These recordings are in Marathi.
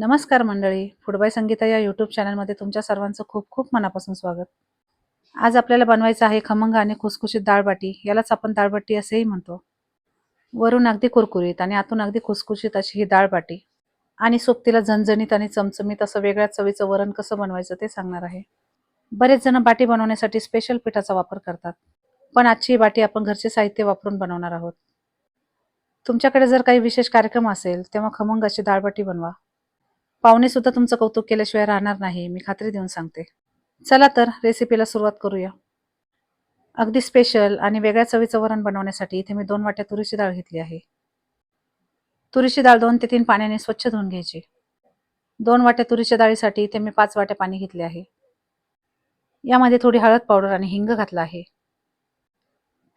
नमस्कार मंडळी. फुडबाय संगीता या यूट्यूब चॅनलमध्ये तुमच्या सर्वांचं खूप खूप मनापासून स्वागत. आज आपल्याला बनवायचं आहे खमंग आणि खुसखुशीत दाळबाटी. यालाच आपण दाळबाटी असेही म्हणतो. वरून अगदी कुरकुरीत आणि आतून अगदी खुसखुशीत अशी ही दाळबाटी. आणि सोबतीला झणझणीत आणि चमचमीत असं वेगळ्या चवीचं वरण कसं बनवायचं ते सांगणार आहे. बरेच जण बाटी बनवण्यासाठी स्पेशल पिठाचा वापर करतात. पण आजची ही बाटी आपण घरचे साहित्य वापरून बनवणार आहोत. तुमच्याकडे जर काही विशेष कार्यक्रम असेल तेव्हा खमंग अशी दाळबाटी बनवा. पाहुणे सुद्धा तुमचं कौतुक केल्याशिवाय राहणार नाही मी खात्री देऊन सांगते. चला तर रेसिपीला सुरुवात करूया. अगदी स्पेशल आणि वेगळ्या चवीचं वरण बनवण्यासाठी इथे मी दोन वाट्या तुरीची डाळ घेतली आहे. तुरीची डाळ दोन ते तीन पाण्याने स्वच्छ धुवून घ्यायची. दोन वाट्या तुरीच्या डाळीसाठी इथे मी पाच वाट्या पाणी घेतले आहे. यामध्ये थोडी हळद पावडर आणि हिंग घातला आहे.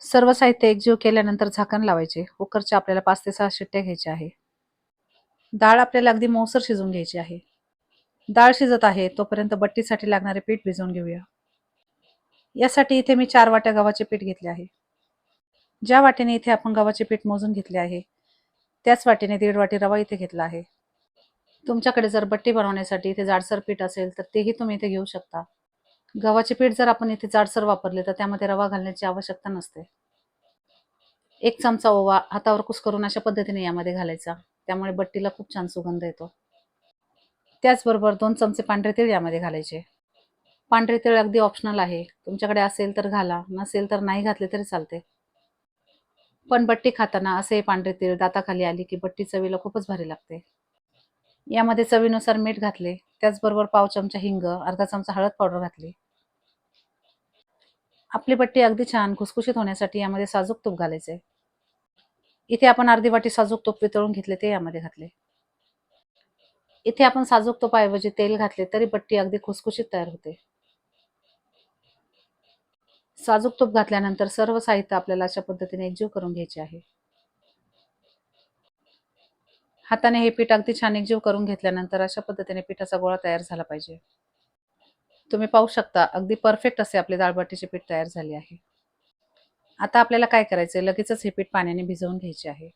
सर्व साहित्य एकजीव केल्यानंतर झाकण लावायचे. कुकरच्या आपल्याला पाच ते सहा शिट्ट्या घ्यायच्या आहे. डाळ आपल्याला अगदी मौसर शिजवून घ्यायची आहे. डाळ शिजत आहे तोपर्यंत बट्टीसाठी लागणारे पीठ भिजवून घेऊया. यासाठी इथे मी चार वाट्या गव्हाचे पीठ घेतले आहे. ज्या वाटेने इथे आपण गव्हाचे पीठ मोजून घेतले आहे त्याच वाटेने दीड वाटी रवा इथे घेतला आहे. तुमच्याकडे जर बट्टी बनवण्यासाठी इथे जाडसर पीठ असेल तर तेही तुम्ही इथे घेऊ शकता. गव्हाचे पीठ जर आपण इथे जाडसर वापरले तर त्यामध्ये रवा घालण्याची आवश्यकता नसते. एक चमचा ओवा हातावर कुस्करून अशा पद्धतीने यामध्ये घालायचा. त्यामुळे बट्टीला खूप छान सुगंध येतो. त्याचबरोबर दोन चमचे पांढरे तीळ यामध्ये घालायचे. पांढरे तीळ अगदी ऑप्शनल आहे. तुमच्याकडे असेल तर घाला नसेल तर नाही घातले तरी चालते. पण बट्टी खाताना असे पांढरे तीळ दाताखाली आली की बट्टी चवीला खूपच भारी लागते. यामध्ये चवीनुसार मीठ घातले त्याचबरोबर पाव चमचा हिंग अर्धा चमचा हळद पावडर घातली. आपली बट्टी अगदी छान खुसखुशीत होण्यासाठी यामध्ये साजूक तूप घालायचे. इथे आपण अर्धी वाटी साजूक तूप वितळून घेतले ते यामध्ये घातले. इथे आपण साजूक तुपाऐवजी तेल घातले तरी बट्टी अगदी खुसखुशीत तयार होते. साजूक तूप घातल्यानंतर सर्व साहित्य आपल्याला अशा पद्धतीने एकजीव करून घ्यायचे आहे. हाताने हे पीठ अगदी छान एकजीव करून घेतल्यानंतर अशा पद्धतीने पिठाचा गोळा तयार झाला पाहिजे. तुम्ही पाहू शकता अगदी परफेक्ट असे आपले दाळबाटीचे पीठ तयार झाले आहे. आता आपल्याला काय करायचंय? लगेचच हे पीठ पाण्याने भिजवून घ्यायचे आहे.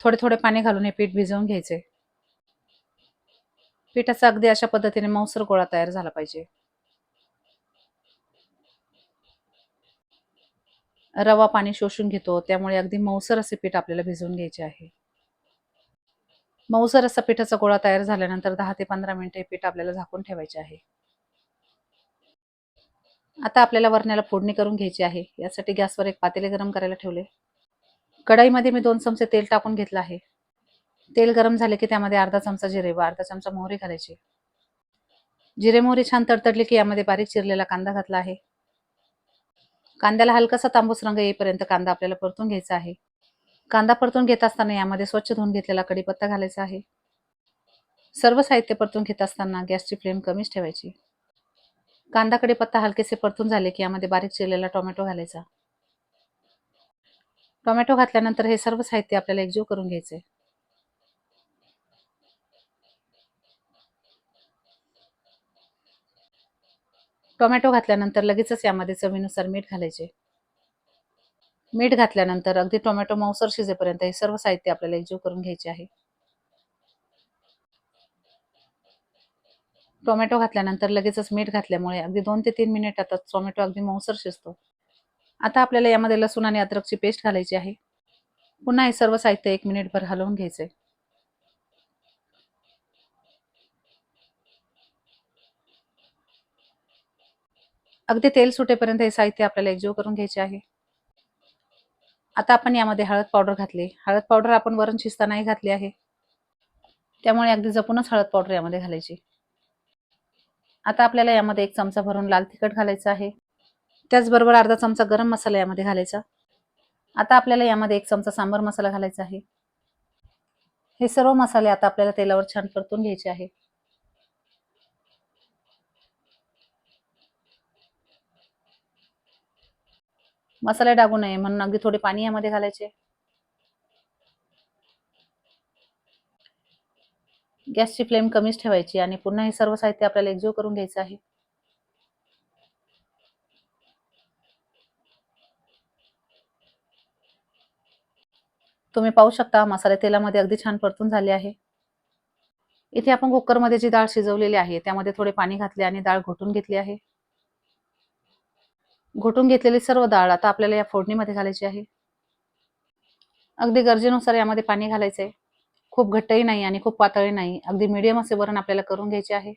थोडे थोडे पाणी घालून हे पीठ भिजवून घ्यायचे. पिठाचा अगदी अशा पद्धतीने मौसर गोळा तयार झाला पाहिजे. रवा पाणी शोषून घेतो त्यामुळे अगदी मौसर असे पीठ आपल्याला भिजवून घ्यायचे आहे. मऊसर असा पिठाचा गोळा तयार झाल्यानंतर दहा ते पंधरा मिनिटे पीठ आपल्याला झाकून ठेवायचे आहे. आता आपल्याला वरण्याला फोडणी करून घ्यायची आहे. यासाठी गॅसवर एक पातेले गरम करायला ठेवले. कढाईमध्ये मी दोन चमचे तेल टाकून घेतलं आहे. तेल गरम झाले की त्यामध्ये अर्धा चमचा जिरे व अर्धा चमचा मोहरी घालायची. जिरे मोहरी छान तडतडली की यामध्ये बारीक चिरलेला कांदा घातला आहे. कांद्याला हलकासा तांबूस रंग येईपर्यंत कांदा आपल्याला परतून घ्यायचा आहे. कांदा परतून घेत असताना यामध्ये स्वच्छ धुवून घेतलेला कढीपत्ता घालायचा आहे. सर्व साहित्य परतून घेत असताना गॅसची फ्लेम कमीच ठेवायची. कांदा कढीपत्ता हलकेसे परतून झाले की यामध्ये बारीक चिरलेला टोमॅटो घालायचा. टोमॅटो घातल्यानंतर हे सर्व साहित्य आपल्याला एकजीव करून घ्यायचे. टोमॅटो घातल्यानंतर लगेचच यामध्ये चवीनुसार मीठ घालायचे. मीठ घातल्यानंतर अगदी टोमॅटो मऊसर शिजेपर्यंत हे सर्व साहित्य आपल्याला एकजीव करून घ्यायचे आहे. टोमॅटो घातल्यानंतर लगेचच मीठ घातल्यामुळे अगदी दोन ते तीन मिनिटातच टोमॅटो अगदी मऊसर शिजतो. आता आपल्याला यामध्ये लसूण आणि अद्रकची पेस्ट घालायची आहे. पुन्हा हे सर्व साहित्य एक मिनिटभर हलवून घ्यायचे. अगदी तेल सुटेपर्यंत हे साहित्य आपल्याला एकजीव करून घ्यायचे आहे. आता आपण यामध्ये हळद पावडर घातली. हळद पावडर आपण वरण शिजतानाही घातली आहे. त्यामुळे अगदी जपूनच हळद पावडर यामध्ये घालायची. आता आपल्याला यामध्ये एक चमचा भरून लाल तिखट घालायचं आहे. त्याचबरोबर अर्धा चमचा गरम मसाला यामध्ये घालायचा. आता आपल्याला यामध्ये एक चमचा सांबर मसाला घालायचा आहे. हे सर्व मसाले आता आपल्याला तेलावर छान परतून घ्यायचे आहे. मसाले डागू नये म्हणून अगदी थोडे पाणी यामध्ये घालायचे. गॅसची फ्लेम कमीच ठेवायची आणि पुन्हा हे सर्व साहित्य आपल्याला एकजीव करून घ्यायचं आहे. तुम्ही पाहू शकता मसाले तेलामध्ये अगदी छान परतून झाले आहे. इथे आपण कुकरमध्ये जी डाळ शिजवलेली आहे त्यामध्ये थोडे पाणी घातले आणि डाळ घोटून घेतली आहे. घोटून घेतलेली सर्व डाळ आता आपल्याला या फोडणीमध्ये घालायची आहे. अगदी गरजेनुसार यामध्ये पाणी घालायचं आहे खूप घट्टही नाही आणि खूप पातळही नाही. अगदी मिडियम असे वरण आपल्याला करून घ्यायचे आहे.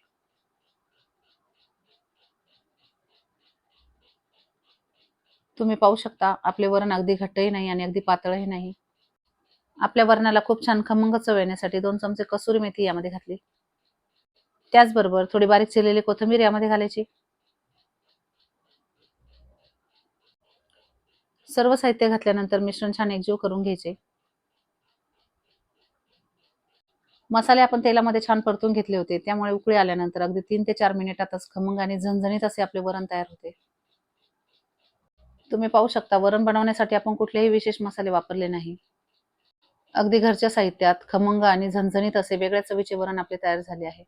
तुम्ही पाहू शकता आपले वरण अगदी घट्टही नाही आणि अगदी पातळही नाही. आपल्या वरणाला खूप छान खमंग चव येण्यासाठी दोन चमचे कसुरी मेथी यामध्ये घातली. त्याचबरोबर थोडी बारीक चिरलेली कोथिंबीर यामध्ये घालायची. सर्व साहित्य घातल्यानंतर मिश्रण छान एकजीव करून घ्यायचे. मसाले आपण तेलामध्ये छान परतून घेतले होते. त्यामुळे उकळी आल्यानंतर अगदी तीन ते चार मिनिटातच खमंग आणि झणझणीत असे आपले वरण तयार होते. तुम्ही पाहू शकता वरण बनवण्यासाठी आपण कुठलेही विशेष मसाले वापरले नाही. अगदी घरच्या साहित्यात खमंग आणि झणझणीत असे वेगळ्या चवीचे वरण आपले तयार झाले आहे.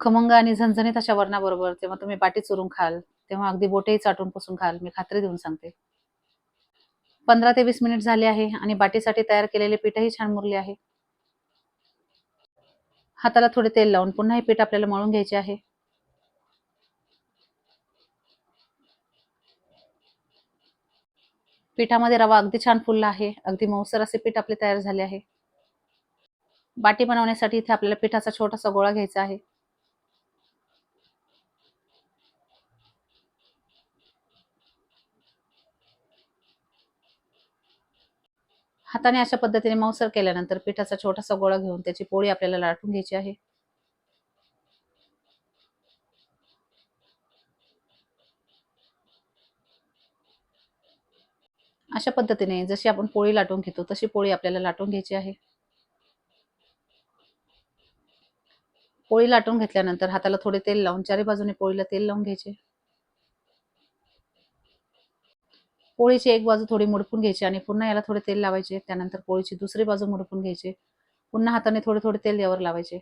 खमंग आणि झणझणीत अशा वरणाबरोबर तेव्हा तुम्ही पाटी चुरून खाल तेव्हा अगदी बोटेही चाटून पुसून खाल मी खात्री देऊन सांगते. पंधरा ते वीस मिनिट झाले आहे आणि बाटीसाठी तयार केलेले पीठही छान मुरले आहे. हाताला थोडे तेल लावून पुन्हा हे पीठ आपल्याला मळून घ्यायचे आहे. पिठामध्ये रवा अगदी छान फुलला आहे. अगदी मऊसर असे पीठ आपले तयार झाले आहे. बाटी बनवण्यासाठी इथे आपल्याला पिठाचा छोटासा गोळा घ्यायचा आहे. हाताने अशा पद्धतीने मऊसर केल्यानंतर पिठाचा छोटासा गोळा घेऊन त्याची पोळी आपल्याला लाटून घ्यायची आहे. अशा पद्धतीने जशी आपण पोळी लाटून घेतो तशी पोळी आपल्याला लाटून घ्यायची आहे. पोळी लाटून घेतल्यानंतर हाताला थोडे तेल लावून चारी बाजूने पोळीला तेल लावून घ्यायचे. पोळीची एक बाजू थोडी मुडपून घ्यायची आणि पुन्हा याला थोडे तेल लावायचे. त्यानंतर पोळीची दुसरी बाजू मुडपून घ्यायची. पुन्हा हाताने थोडे थोडे तेल यावर लावायचे.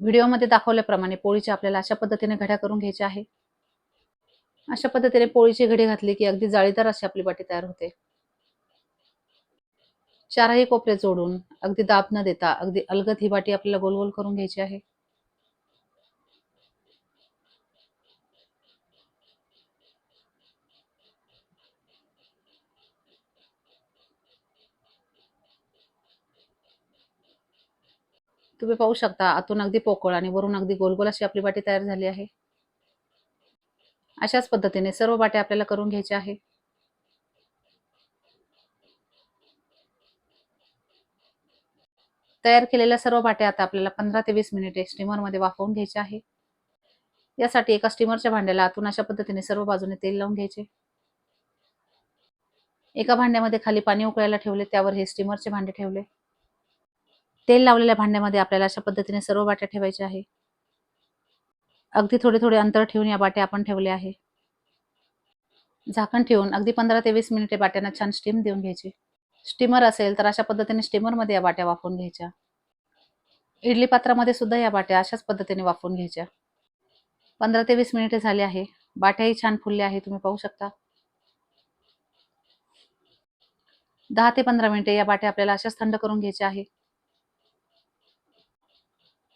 व्हिडिओमध्ये दाखवल्याप्रमाणे पोळीच्या आपल्याला अशा पद्धतीने घड्या करून घ्यायच्या आहे. अशा पद्धतीने पोळीची घडी घातली की अगदी जाळीदार अशी आपली बाटी तयार होते. चारही कोपरे जोडून अगदी दाब न देता अगदी अलगद ही बाटी आपल्याला गोल गोल करून घ्यायची आहे. तुम्ही पाहू शकता आतून अगदी पोकळ आणि वरून अगदी गोलगोल अशी आपली बाटी तयार झाली आहे. अशाच पद्धतीने सर्व बाट्या आपल्याला करून घ्यायच्या आहे तयार केलेल्या सर्व बाट्या आता आपल्याला पंधरा ते वीस मिनिटे स्टीमरमध्ये वाफवून घ्यायचे आहे. यासाठी एका स्टीमरच्या भांड्याला आतून अशा पद्धतीने सर्व बाजूने तेल लावून घ्यायचे. एका भांड्यामध्ये खाली पाणी उकळायला ठेवले त्यावर हे स्टीमरचे भांडे ठेवले. तेल लावलेल्या भांड्यामध्ये आपल्याला अशा पद्धतीने सर्व बाट्या ठेवायच्या आहे. अगदी थोडे थोडे अंतर ठेवून या बाट्या आपण ठेवल्या आहे. झाकण ठेवून अगदी पंधरा ते वीस मिनिटे बाट्यांना छान स्टीम देऊन घ्यायची. स्टीमर असेल तर अशा पद्धतीने स्टीमरमध्ये या बाट्या वाफवून घ्यायच्या. इडली पात्रामध्ये सुद्धा या बाट्या अशाच पद्धतीने वाफवून घ्यायच्या. पंधरा ते वीस मिनिटे झाली आहे. बाट्याही छान फुलल्या आहे तुम्ही पाहू शकता. दहा ते पंधरा मिनिटे या बाट्या आपल्याला अशाच थंड करून घ्यायच्या आहे.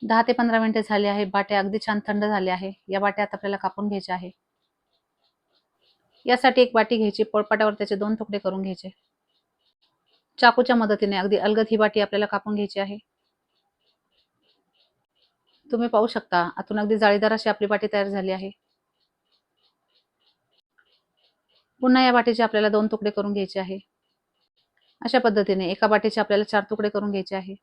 दहा ते पंधरा मिनिटे झाली आहे. बाट्या अगदी छान थंड झाले आहे. या बाट्या आता आपल्याला कापून घ्यायच्या आहे. यासाठी एक बाटी घ्यायची. पोळपाटावर त्याचे दोन तुकडे करून घ्यायचे. चाकूच्या मदतीने अगदी अलगद ही बाटी आपल्याला कापून घ्यायची आहे. तुम्ही पाहू शकता आतून अगदी जाळीदार अशी आपली बाटी तयार झाली आहे. पुन्हा या बाटीचे आपल्याला दोन तुकडे करून घ्यायचे आहे. अशा पद्धतीने एका बाटीचे आपल्याला चार तुकडे करून घ्यायचे आहे.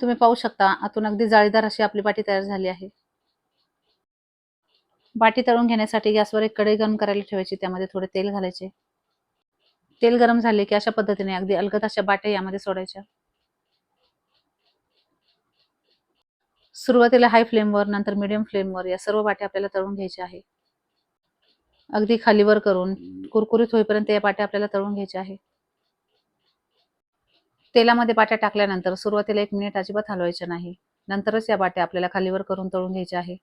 तुम्ही पाहू शकता आतून अगदी जाळीदार अशी आपली बाटी तयार झाली आहे. बाटी तळून घेण्यासाठी गॅसवर एक कढई गरम करायला ठेवायची त्यामध्ये थोडे तेल घालायचे. तेल गरम झाले की अशा पद्धतीने अगदी अलगद अशा बाट्या यामध्ये सोडायच्या. सुरुवातीला हाय फ्लेमवर नंतर मिडियम फ्लेमवर या सर्व बाट्या आपल्याला तळून घ्यायच्या आहे. अगदी खालीवर करून कुरकुरीत होईपर्यंत या बाट्या आपल्याला तळून घ्यायच्या आहे. तेलामध्ये बाट्या टाकल्यानंतर सुरुवातीला एक मिनिट अजिबात हलवायच्या नाही. नंतरच या बाट्या आपल्याला खालीवर करून तळून घ्यायच्या आहे.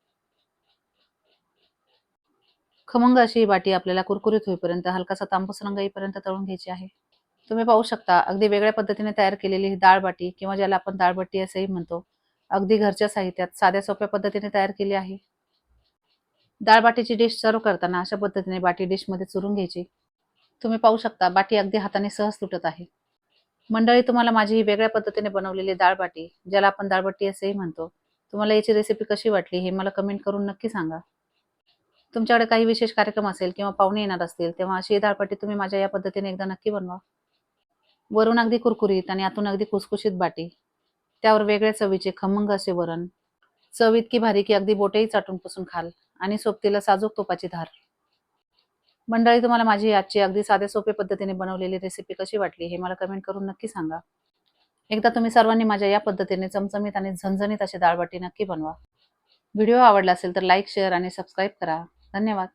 खमंग अशी ही बाटी आपल्याला कुरकुरीत होईपर्यंत हलकासा तांबूस रंग येईपर्यंत तळून घ्यायची आहे. तुम्ही पाहू शकता अगदी वेगळ्या पद्धतीने तयार केलेली ही डाळ बाटी किंवा ज्याला आपण दाळबट्टी असंही म्हणतो अगदी घरच्या साहित्यात साध्या सोप्या पद्धतीने तयार केली आहे. दाळबाटीची डिश सर्व करताना अशा पद्धतीने बाटी डिशमध्ये चुरून घ्यायची. तुम्ही पाहू शकता बाटी अगदी हाताने सहज तुटत आहे. मंडळी तुम्हाला माझी ही वेगळ्या पद्धतीने बनवलेली दाळबाटी ज्याला आपण दाळबट्टी असेही म्हणतो तुम्हाला याची रेसिपी कशी वाटली हे मला कमेंट करून नक्की सांगा. तुमच्याकडे काही विशेष कार्यक्रम असेल किंवा पाहुणे येणार असतील तेव्हा अशी डाळबाटी तुम्ही माझ्या या पद्धतीने एकदा नक्की बनवा. वरून अगदी कुरकुरीत आणि आतून अगदी कुसकुशीत बाटी त्यावर वेगळ्या चवीचे खमंग असे वरण चव इतकी भारी की अगदी बोटेही चाटून पुसून खाल आणि सोबतीला साजूक तुपाची धार. मंडळी तुम्हाला माझी आजची अगदी साध्या सोप्या पद्धतीने बनवलेली रेसिपी कशी वाटली हे मला कमेंट करून नक्की सांगा. एकदा तुम्ही सर्वांनी माझ्या या पद्धतीने चमचमीत आणि झणझणीत अशी दाळबट्टी नक्की बनवा. व्हिडिओ आवडला असेल तर लाईक शेअर आणि सबस्क्राईब करा. धन्यवाद.